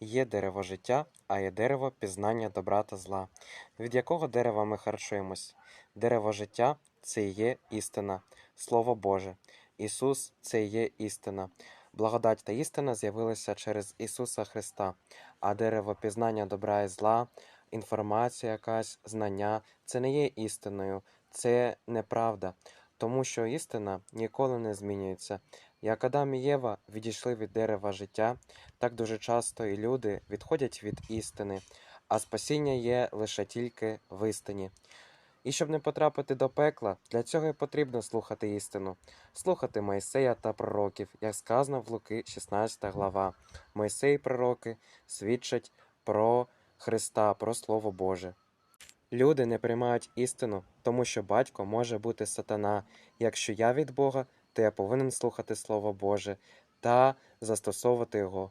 Є дерево життя, а є дерево пізнання добра та зла. Від якого дерева ми харчуємось? Дерево життя це і є істина, Слово Боже. Ісус це і є істина. Благодать та істина з'явилися через Ісуса Христа, а дерево пізнання добра і зла, інформація якась, знання це не є істиною, це неправда, тому що істина ніколи не змінюється. Як Адам і Єва відійшли від дерева життя, так дуже часто і люди відходять від істини, а спасіння є лише тільки в істині. І щоб не потрапити до пекла, для цього і потрібно слухати істину, слухати Мойсея та пророків, як сказано в Луки 16 глава. Мойсей і пророки свідчать про Христа, про Слово Боже. Люди не приймають істину, тому що батько може бути сатана. Якщо я від Бога, то я повинен слухати Слово Боже та застосовувати його.